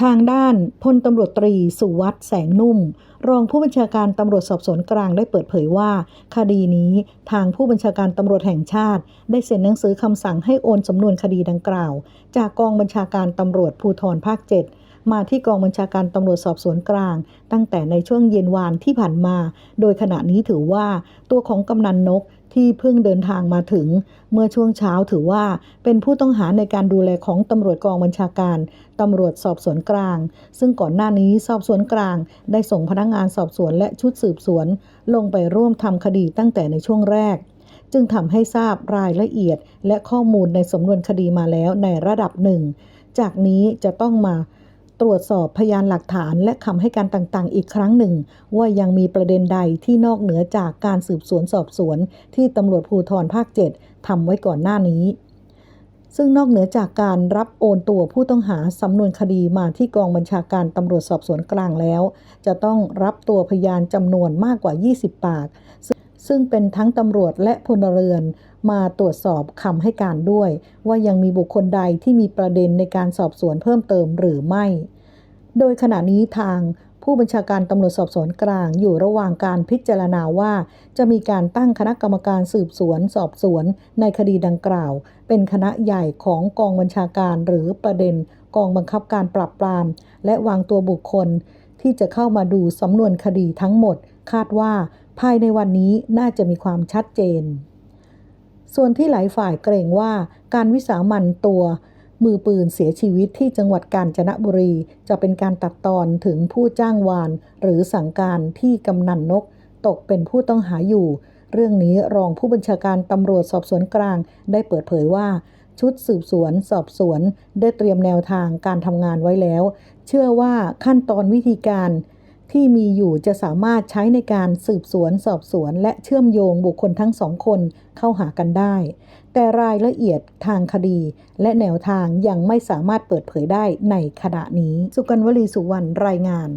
ทางด้านพลตำรวจตรีสุวัสด์แสงนุ่ม รองผู้บัญชาการตำรวจสอบสวนกลางได้เปิดเผยว่า คดีนี้ทางผู้บัญชาการตำรวจแห่งชาติ ได้เซ็นหนังสือคำสั่งให้โอนสำนวนคดีดังกล่าว จากกองบัญชาการตำรวจภูธรภาค7มาที่กองบัญชาการตำรวจสอบสวนกลาง ตั้งแต่ในช่วงเย็นวานที่ผ่านมา โดยขณะนี้ถือว่าตัวของกำนันนก ที่เพิ่งเดินทางมาถึง เมื่อช่วงเช้าถือว่าเป็นผู้ต้องหาในการดูแลของตำรวจกองบัญชาการตำรวจสอบสวนกลาง ซึ่งก่อนหน้านี้สอบสวนกลาง ได้ส่งพนักงานสอบสวนและชุดสืบสวน ลงไปร่วมทำคดีตั้งแต่ในช่วงแรก จึงทำให้ทราบรายละเอียดและข้อมูลในสำนวนคดีมาแล้วในระดับหนึ่ง จากนี้จะต้องมา ตรวจสอบพยานหลักฐานและคำให้การต่างๆ อีกครั้งหนึ่ง ว่ายังมีประเด็นใดที่นอกเหนือจากการสืบสวนสอบสวน ที่ตำรวจภูธรภาค 7 ทำไว้ก่อนหน้านี้ ซึ่งนอกเหนือจากการรับโอนตัวผู้ต้องหาสำนวนคดีมาที่กองบัญชาการตำรวจสอบสวนกลางแล้ว จะต้องรับตัวพยานจำนวนมากกว่า 20 ปากซึ่ง ซึ่งเป็นทั้งตำรวจและพลเรือนมาตรวจสอบคำให้การด้วย ว่ายังมีบุคคลใดที่มีประเด็นในการสอบสวนเพิ่มเติมหรือไม่ โดยขณะนี้ทางผู้บัญชาการตำรวจสอบสวนกลางอยู่ระหว่างการพิจารณาว่า จะมีการตั้งคณะกรรมการสืบสวนสอบสวนในคดีดังกล่าว เป็นคณะใหญ่ของกองบัญชาการหรือประเด็น กองบังคับการปราบปราม และวางตัวบุคคลที่จะเข้ามาดูสำนวนคดีทั้งหมด คาดว่าภายในวันนี้น่าจะมีความชัดเจน ส่วนที่หลายฝ่ายเกรงว่าการวิสามันตัวมือปืนเสียชีวิตที่จังหวัดกาญจนบุรี จะเป็นการตัดตอนถึงผู้จ้างวาน หรือสั่งการที่กำนันนก ตกเป็นผู้ต้องหาอยู่ เรื่องนี้รองผู้บัญชาการตำรวจสอบสวนกลาง ได้เปิดเผยว่า ชุดสืบสวนสอบสวน ได้เตรียมแนวทางการทำงานไว้แล้ว เชื่อว่าขั้นตอนวิธีการ ที่มีอยู่จะสามารถใช้ในการสืบสวนสอบสวน และเชื่อมโยงบุคคลทั้งสองคนเข้าหากันได้ แต่รายละเอียดทางคดี และแนวทางยังไม่สามารถเปิดเผยได้ในขณะนี้ สุกันวลีสุวรรณรายงาน